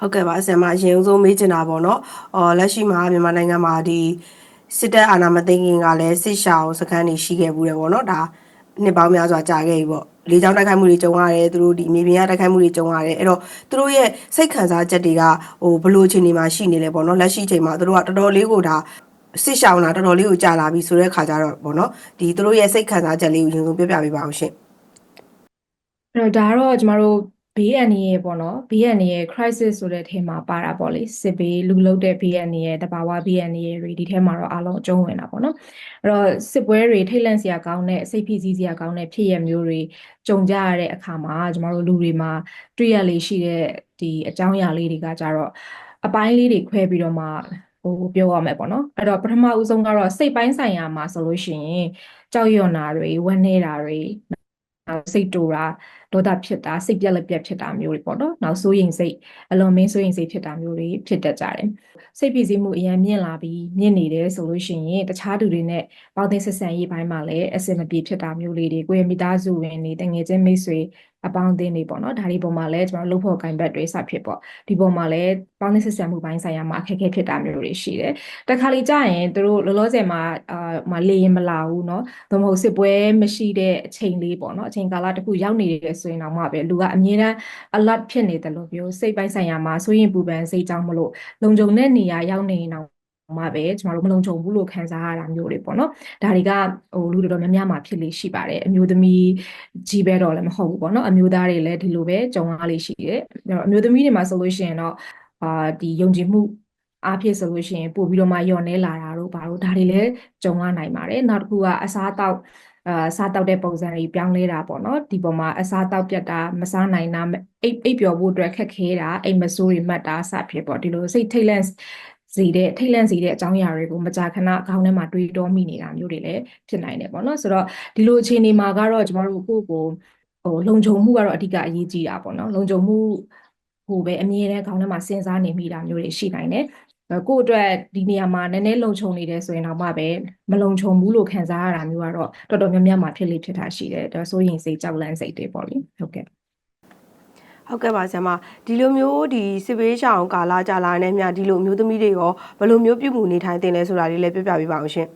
ဟုတ်ကဲ့ပါဆရာမအရင်ဆုံးမေးချင်တာပေါ့နော်။အော်လက်ရှိမှာမြန်မာနိုင်ငံမှာဒီစစ်တပ်အာဏာမသိမ်းခင်ကလည်းစစ်ရှောင်စခန်းတွေရှိခဲ့ဘူးတယ်ပေါ့နော်။ဒါနှစ်ပေါင်းများစွာကြာခဲ့ပြီပေါ့။လေကြောင်းတိုက်ခိုက်မှုတွေကြုံရတယ်သူတို့ဒီမြေပြင်ကတိုက်ခိုက်မှုတွေကြုံရတယ်အဲ့တော့သူတို့ရဲ့စိတ်ခံစားချက်တွေကဟိုဘယ်လိုအခြေအနေမှာရှိနေလဲပေါ့နော်လက်ရှိအချိန်မှာသူတို့ကတော်တော်လေးကိုဒါစစ်ရှောင်လာတော်တော်လေးကိုကြာလာပြီဆိုတဲ့ခါကျတော့ပေါ့နော်ဒီသူတို့ရဲ့စိတ်ခံစားချက်လေးကိုရင်ဆုံးပြောပြပေးပါအောင်ရှင်အဲ့တော့ဒါကတော့ကျမတို့ ဘေးအန္တရာယ်ပေါ့နော်ဘေးအန္တရာယ် crisis ဆိုတဲ့ထဲမှာပါတာပေါ့လေစစ်ဘေးလူလုတဲ့ဘေးအန္တရာယ်တဘာဝဘေးအန္တရာယ်တွေဒီထဲမှာတော့အားလုံးအကျုံးဝင်တာပေါ့နော်အဲ့တော့စစ်ပွဲတွေထိတ်လန့်စရာကောင်းတဲ့စိတ်ဖိစီးစရာကောင်းတဲ့ဖြစ်ရမျိုးတွေကြုံကြရတဲ့အခါမှာကျမတို့လူတွေမှာတွေ့ရလေရှိတဲ့ဒီအကြောင်းအရာလေးတွေကကြတော့အပိုင်းလေးတွေခွဲပြီးတော့မှဟိုပြောရမယ်ပေါ့နော်အဲ့တော့ပထမဦးဆုံးကတော့စိတ်ပိုင်းဆိုင်ရာမှာဆိုလို့ရှိရင်ကြောက်ရွံ့တာတွေဝမ်းနည်းတာတွေနောက် စိတ်တူတာဒေါသဖြစ်တာစိတ်ပြက်လက်ပြက်ဖြစ်တာမျိုးတွေပေါ့နော်နောက်စိုးရိမ်စိတ်အလွန်မင်းစိုးရိမ်စိတ်ဖြစ်တာမျိုးတွေဖြစ်တတ်ကြတယ်စိတ်ဖိစီးမှုအရင်မြင့်လာပြီးမြင့်နေတယ်ဆိုလို့ရှိရင်တခြားသူတွေနဲ့ပေါင်းသင်းဆက်ဆံရေးပိုင်းမှာလည်းအဆင်မပြေဖြစ်တာမျိုးလေးတွေကိုယ့်ရဲ့မိသားစုဝင်တွေတငယ်ချင်းမိတ်ဆွေ အပေါင်းအသင်းတွေပေါ့နော်ဒါတွေပေါ်မှာလည်းကျွန်တော်လှုပ်ဖို့ကိုင်ဘက်တွေစဖြစ်ပေါ့ဒီပေါ်မှာလည်းပေါင်းသင်းဆက်ဆံမှုပိုင်းဆိုင်ရာမှာအခက်အခဲဖြစ်တာမျိုးတွေရှိတယ်တခါလေကြာရင်သူတို့လောလောဆယ်မှာအာမလေရင်မလာဘူးเนาะသို့မဟုတ်စစ်ပွဲမရှိတဲ့အချိန်လေးပေါ့เนาะအချိန်ကာလတစ်ခုရောက်နေတယ်ဆိုရင်တော့မှပဲလူကအမြဲတမ်း alert ဖြစ်နေတယ်လို့ပြောစိတ်ပိုင်းဆိုင်ရာမှာစိုးရင်ပူပန်စိတ်ကြောင့်မလို့လုံခြုံတဲ့နေရာရောက်နေရင်တော့ မှာပဲကျမတို့မလုံခြုံဘူးလို့ခံစားရတာမျိုးတွေပေါ့နော်ဒါတွေကဟိုလူတော်တော်များများမှာဖြစ်လေရှိပါတယ်အမျိုးသမီးကြီးပဲတော့လည်းမဟုတ်ဘူးပေါ့နော်အမျိုးသားတွေလည်းဒီလိုပဲကြုံရလေရှိတယ်အမျိုးသမီးတွေမှာဆိုလို့ရှိရင်တော့အာဒီယုံကြည်မှုအားဖြင့်ဆိုလို့ရှိရင်ပို့ပြီးတော့မှညော့နေလာတာတို့ဘာလို့ဒါတွေလည်းကြုံရနိုင်ပါတယ်နောက်တစ်ခုကအစားအသောက်အာစားတောက်တဲ့ပုံစံတွေပြောင်းလဲတာပေါ့နော်ဒီပေါ်မှာအစားတောက်ပြတ်တာမစားနိုင်တာအိပ်အိပ်ပျော်ဖို့အတွက်ခက်ခဲတာအိမ်မဆိုးတွေမှတ်တာစဖြစ်ပေါ့ဒီလိုစိတ်ထိတ်လန့် စီတဲ့ထိတ်လန့်စီတဲ့အကြောင်းအရာတွေကိုမကြာခဏခေါင်းထဲမှာတွေးတောမိနေတာမျိုးတွေလည်းဖြစ်နိုင်တယ်ပေါ့နော်ဆိုတော့ဒီလိုအခြေအနေမှာကတော့ကျမတို့ကိုယ့်ကိုဟိုလုံခြုံမှုကတော့အဓိကအရေးကြီးတာပေါ့နော်လုံခြုံမှုဟိုပဲအမြဲတမ်းခေါင်းထဲမှာစဉ်းစားနေမိတာမျိုးတွေရှိနိုင်တယ်ကိုယ့်အတွက်ဒီနေရာမှာနည်းနည်းလုံခြုံနေတယ်ဆိုရင်တော့မှပဲမလုံခြုံဘူးလို့ခံစားရတာမျိုးကတော့တော်တော်များများမှာဖြစ်လေဖြစ်တာရှိတယ်ဒါဆိုရင်စိတ်ကြောက်လန့်စိတ်တွေပေါ့လေဟုတ်ကဲ့ ဟုတ်ကဲ့ပါဆရာမဒီလိုမျိုးဒီစစ်ဘေးရှောင်ကာလကြာလာတဲ့မြဒီလိုမျိုးသမီးတွေရောဘယ်လိုမျိုးပြုမှုနေထိုင်တင်လဲဆိုတာလေးလည်းပြောပြပေးပါအောင်ရှင်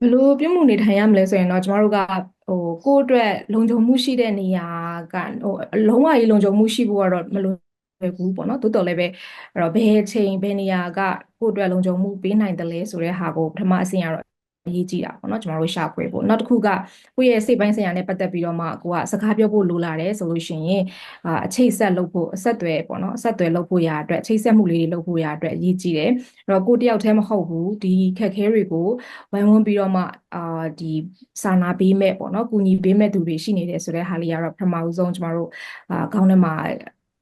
ဘယ်လိုပြုမှုနေထိုင်ရမလဲဆိုရင်တော့ကျမတို့ကဟိုကိုယ့်အတွက်လုံခြုံမှုရှိတဲ့နေရာကဟိုအလုံးဝကြီးလုံခြုံမှုရှိဖို့ကတော့မလွယ်ဘူးပေါ့နော်တိုးတော်လည်းပဲအဲ့တော့ဘယ်အချိန်ဘယ်နေရာကကိုယ့်အတွက်လုံခြုံမှုပေးနိုင်တယ်လဲဆိုတဲ့ဟာကိုပထမအဆင့်ကတော့ အရေးကြီးတာပေါ့နော်ကျမတို့ရှာဖွေဖို့နောက်တစ်ခုကကိုယ့်ရဲ့စိတ်ပိုင်းဆိုင်ရာနဲ့ပတ်သက်ပြီးတော့မှကိုကစကားပြောဖို့လိုလာတယ်ဆိုလို့ရှိရင်အာအချိတ်ဆက်လုပ်ဖို့အဆက်အသွယ်ပေါ့နော်အဆက်အသွယ်လုပ်ဖို့ရာအတွက်အချိတ်ဆက်မှုလေးတွေလုပ်ဖို့ရာအတွက်အရေးကြီးတယ်အဲ့တော့ကိုတယောက်တည်းမဟုတ်ဘူးဒီခက်ခဲတွေကိုဝိုင်းဝန်းပြီးတော့မှအာဒီစာနာပေးမဲ့ပေါ့နော်ကူညီပေးမဲ့သူတွေရှိနေတယ်ဆိုတဲ့ဟာလေးကတော့ပထမဦးဆုံးကျမတို့အာခေါင်းထဲမှာ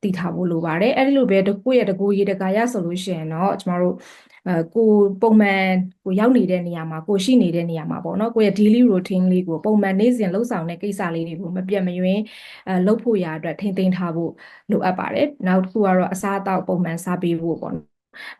တည်ထားဖို့လိုပါတယ်အဲ့ဒီလိုပဲကိုယ့်ရဲ့တကူရေတကာရဆိုလို့ရှိရင်တော့ကျမတို့အဲ ကိုပုံမှန်ကိုရောက်နေတဲ့နေရာမှာကိုရှိနေတဲ့နေရာမှာပေါ့နော်ကိုရဲ့ daily routine လေးကိုပုံမှန်နေ့စဉ်လှုပ်ဆောင်တဲ့ကိစ္စလေးတွေကိုမပြတ်မယွင်းအဲလုပ်ဖို့ရာအတွက်ထိမ့်သိမ်းထားဖို့လိုအပ်ပါတယ်နောက်တစ်ခုကတော့အစားအသောက်ပုံမှန်စားပေးဖို့ပေါ့နော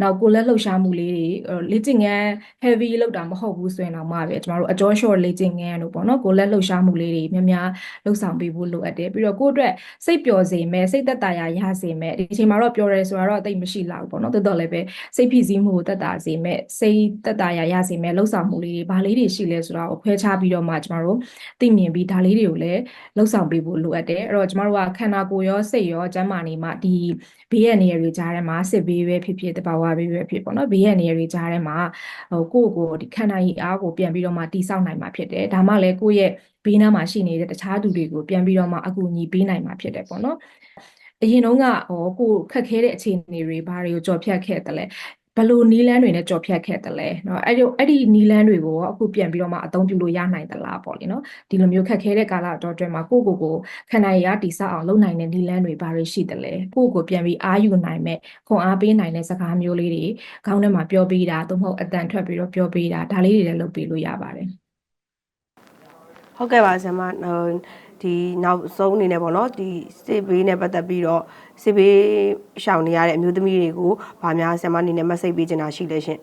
က်ကိုလက်လှုပ်ရှားမှုလေးတွေလေ့ကျင့်ခန်း heavy လောက်တာမဟုတ်ဘူးဆိုရင်တော့မှပဲကျမတို့အကျော် short လေ့ကျင့်ခန်းတို့ပေါ့နော်ကိုလက်လှုပ်ရှားမှုလေးတွေများများလှုပ်ဆောင်ပေးဖို့လိုအပ်တယ်ပြီးတော့ကိုယ့်အတွက်စိတ်ပျော်စေမဲ့စိတ်သက်သာရာရစေမဲ့ဒီအချိန်မှာတော့ပျော်တယ်ဆိုတာတော့တိတ်မရှိလောက်ပေါ့နော်တော်တော်လည်းပဲစိတ်ဖိစီးမှုကိုသက်သာစေမဲ့စိတ်သက်သာရာရစေမဲ့လှုပ်ဆောင်မှုလေးတွေဘာလေးတွေရှိလဲဆိုတာကိုခွဲခြားပြီးတော့မှကျမတို့သိမြင်ပြီးဒါလေးတွေကိုလည်းလှုပ်ဆောင်ပေးဖို့လိုအပ်တယ်အဲ့တော့ကျမတို့ကခန္ဓာကိုယ်ရောစိတ်ရောကျန်းမာနေမှဒီဘေးရန်နေရာတွေကြားထဲမှာစစ်ဘေးပဲဖြစ်ဖြစ်တဘာဝဘေးပဲဖြစ်ပေါ့နော်ဘေးရန်နေရာတွေကြားထဲမှာဟိုကိုယ့်ကိုဒီခန္ဓာရည်အားကိုပြန်ပြီးတော့မှတိဆောက်နိုင်မှာဖြစ်တယ်ဒါမှလည်းကိုယ့်ရဲ့ဘေးနားမှာရှိနေတဲ့တခြားသူတွေကိုပြန်ပြီးတော့မှအကူအညီပေးနိုင်မှာဖြစ်တယ်ပေါ့နော်အရင်တုန်းကဟောကိုခက်ခဲတဲ့အခြေအနေတွေဘာတွေကိုကြော်ဖြတ်ခဲ့တယ်လဲ ဘယ်လိုနီးလန်းတွေနဲ့ကြော်ဖြတ်ခဲ့တယ်လဲเนาะအဲ့ဒီအဲ့ဒီနီးလန်းတွေကိုအခုပြန်ပြီးတော့မှအသုံးပြုလို့ရနိုင်သလားပေါ့လေเนาะဒီလိုမျိုးခက်ခဲတဲ့ကာလတော့အတွင်းမှာကိုယ့်ကိုယ်ကိုခန္ဓာရည်အားတိဆောက်အောင်လုပ်နိုင်တဲ့နီးလန်းတွေဘာတွေရှိတယ်လဲကိုယ့်ကိုယ်ပြန်ပြီးအားယူနိုင်မဲ့ခွန်အားပေးနိုင်တဲ့စကားမျိုးလေးတွေခေါင်းထဲမှာပြောပေးတာသို့မဟုတ်အတန်ထွက်ပြီးတော့ပြောပေးတာဒါလေးတွေလည်းလုပ်ပေးလို့ရပါတယ် ဟုတ်ကဲ့ပါဆရာမဟိုဒီနောက်ဆုံးအနေနဲ့ပေါ့နော်ဒီစစ်ဘေးနဲ့ပတ်သက်ပြီးတော့စစ်ဘေးရှောင်နေရတဲ့အမျိုးသမီးတွေကိုဗာများဆရာမအနေနဲ့ message ပေးချင်တာရှိလဲရှင်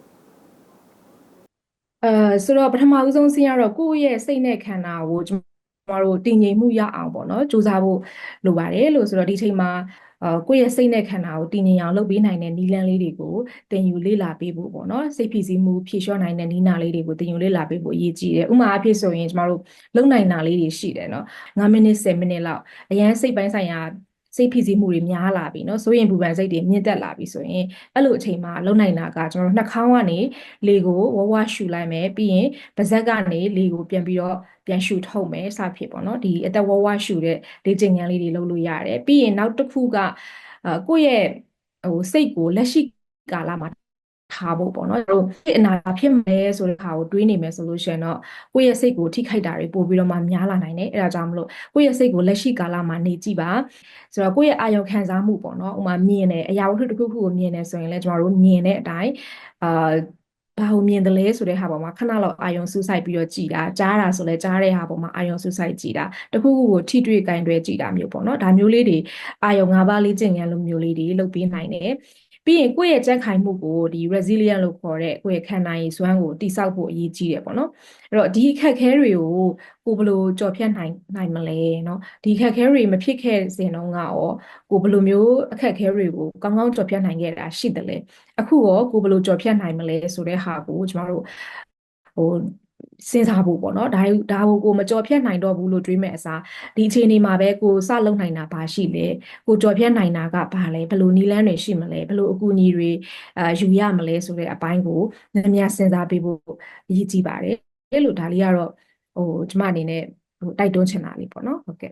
အဲဆိုတော့ပထမဦးဆုံးဆင်းရတော့ကိုယ့်ရဲ့စိတ်နဲ့ခန္ဓာကိုကျွန်မတို့တည်ငြိမ်မှုရအောင်ပေါ့နော်စူးစမ်းဖို့လိုပါတယ်လို့ဆိုတော့ဒီချိန်မှာအာ ကိုယ့်ရဲ့စိတ်နဲ့ခန္ဓာကိုတည်ငြိမ်အောင်လုပ်ပေးနိုင်တဲ့နည်းလမ်းလေးတွေကိုသင်ယူလေ့လာပေးဖို့ပေါ့နော်စိတ်ဖိစီးမှုဖြေလျှော့နိုင်တဲ့နည်းနာလေးတွေကိုသင်ယူလေ့လာပေးဖို့အရေးကြီးတယ်ဥပမာအဖြစ်ဆိုရင်ကျမတို့လုံနိုင်တာလေးတွေရှိတယ်နော်9မိနစ်10မိနစ်လောက်အရန်စိတ်ပိုင်းဆိုင်ရာ စိတ်ဖိစီးမှုတွေများလာပြီเนาะဆိုရင်ဘူပန်စိတ်တွေမြင့်တက်လာပြီဆိုရင်အဲ့လိုအချိန်မှာလုံနိုင်တာကကျွန်တော်တို့နှာခေါင်းကနေလေကိုဝဝရှူလိုက်မယ်ပြီးရင်ပါးစပ်ကနေလေကိုပြန်ပြီးတော့ပြန်ရှူထုတ်မယ်စဖြစ်ပေါ့နော်ဒီအသက်ဝဝရှူတဲ့လေ့ကျင့်ခန်းလေးတွေလုပ်လို့ရတယ်ပြီးရင်နောက်တစ်ခုကအာကိုယ့်ရဲ့ဟိုစိတ်ကိုလက်ရှိကာလမှာ ထားဖို့ပေါ့နော်တို့စိတ်အနာဖြစ်မယ်ဆိုတဲ့ဟာကိုတွေးနေမယ်ဆိုလို့ရှိရင်တော့ကိုယ့်ရဲ့စိတ်ကိုထိခိုက်တာတွေပို့ပြီးတော့မှများလာနိုင်တယ်အဲဒါကြောင့်မလို့ကိုယ့်ရဲ့စိတ်ကိုလက်ရှိကာလမှာနေကြည့်ပါဆိုတော့ကိုယ့်ရဲ့အာရုံခံစားမှုပေါ့နော်ဥမာမြင်တယ်အရာဝတ္ထုတစ်ခုခုကိုမြင်တယ်ဆိုရင်လည်းကျွန်တော်တို့မြင်တဲ့အတိုင်းအာဘာကိုမြင်တယ်လဲဆိုတဲ့ဟာပေါ်မှာခဏလောက်အာယုံစူးစိုက်ပြီးတော့ကြည်တာကြားတာဆိုလဲကြားတဲ့ဟာပေါ်မှာအာယုံစူးစိုက်ကြည်တာတခုခုကိုထိတွေ့ကင်တွဲကြည်တာမျိုးပေါ့နော်ဒါမျိုးလေးတွေအာယုံ၅ပါးလေးကျင့်ကြံလိုမျိုးလေးတွေလုပ်ပေးနိုင်တယ် ပြီးရင်ကိုယ့်ရဲ့ကြက်ခိုင်မှုကိုဒီ resilient လို့ခေါ်တဲ့ကိုယ့်ရဲ့ခံနိုင်ရည်စွမ်းကိုတိစောက်ဖို့အရေးကြီးတယ်ပေါ့နော်အဲ့တော့ဒီအခက်ခဲတွေကိုကိုဘယ်လိုကြော်ဖြတ်နိုင်နိုင်မလဲเนาะဒီအခက်ခဲတွေမဖြစ်ခဲ့စဉ်တုန်းကရောကိုဘယ်လိုမျိုးအခက်ခဲတွေကိုကောင်းကောင်းကြော်ဖြတ်နိုင်ခဲ့တာရှိတယ်လဲအခုရောကိုဘယ်လိုကြော်ဖြတ်နိုင်မလဲဆိုတဲ့ဟာကိုကျမတို့ဟို စဉ်းစားဖို့ပေါ့နော်ဒါဒါကိုကိုမကြော်ဖြတ်နိုင်တော့ဘူးလို့တွေးမဲ့အစားဒီအခြေအနေမှာပဲကိုစလုပ်နိုင်တာဘာရှိလဲကိုကြော်ဖြတ်နိုင်တာကဘာလဲဘယ်လိုနည်းလမ်းတွေရှိမလဲဘယ်လိုအကူအညီတွေအာယူရမလဲဆိုတဲ့အပိုင်းကိုနည်းများစဉ်းစားပေးဖို့အရေးကြီးပါတယ်အဲ့လိုဒါလေးကတော့ဟိုကျမအနေနဲ့ဟိုတိုက်တွန်းချင်တာလေးပေါ့နော်ဟုတ်ကဲ့